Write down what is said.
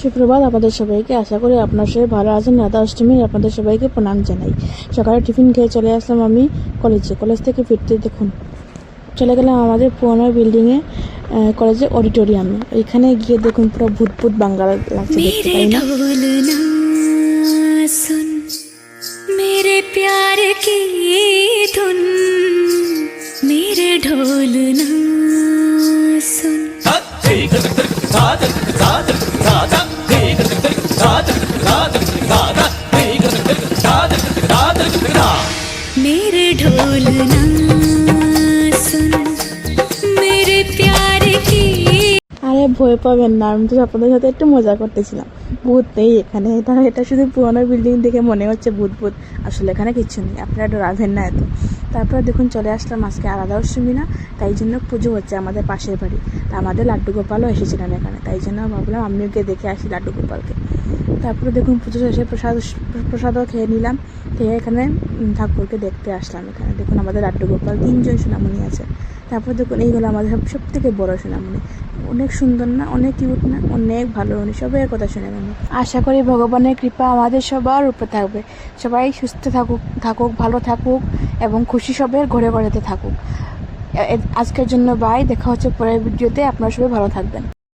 সুপ্রভাত আপনাদের সবাইকে আশা করি আপনার সবাই ভালো আছেন। রাধা অষ্টমীর আপনাদের সবাইকে প্রণাম জানাই। সকালে টিফিন খেয়ে চলে আসলাম আমি কলেজে কলেজ থেকে ফিরতে দেখুন। চলে গেলাম আমাদের পুরোনো বিল্ডিংয়ে কলেজে অডিটোরিয়ামে ওইখানে গিয়ে দেখুন পুরো ভূত ভূত বাংলা লাগছে দেখতে পাই মেরে প্যার কি ধুন মেরে ঢোল না मेरे ढोलना আরে ভয় পাবেন না। আমি তো আপনাদের সাথে একটু মজা করতেছিলাম। ভূত নেই এখানে। এটা এটা শুধু পুরোনো বিল্ডিং দেখে মনে হচ্ছে ভূত ভূত। আসলে এখানে কিচ্ছু নেই। আপনারা ডরাবেন না এত। তারপরে দেখুন, চলে আসলাম আজকে আলাদা অষ্টমী না। তাই জন্য পুজো হচ্ছে আমাদের পাশের বাড়ি। তা আমাদের লাড্ডু গোপালও এসেছিলেন এখানে। তাই জন্য ভাবলাম আমিও গিয়ে দেখে আসি লাড্ডু গোপালকে। তারপরে দেখুন, পুজো শেষে প্রসাদ প্রসাদও খেয়ে নিলাম। খেয়ে এখানে ঠাকুরকে দেখতে আসলাম এখানে। দেখুন, আমাদের লাড্ডু গোপাল তিনজন সোনামণি আছে। তারপর দেখুন এইগুলো আমাদের সব থেকে বড় সোনামণি। অনেক সুন্দর না, অনেক কিউট না, অনেক ভালো উনি সবাই কথা শুনে আমি আশা করি ভগবানের কৃপা আমাদের সবার উপরে থাকবে। সবাই সুস্থ থাকুক থাকুক, ভালো থাকুক এবং খুশি সবের ঘরে ঘরেতে থাকুক। আজকের জন্য বাই দেখা হচ্ছে পরের ভিডিওতে আপনারা সবাই ভালো থাকবেন।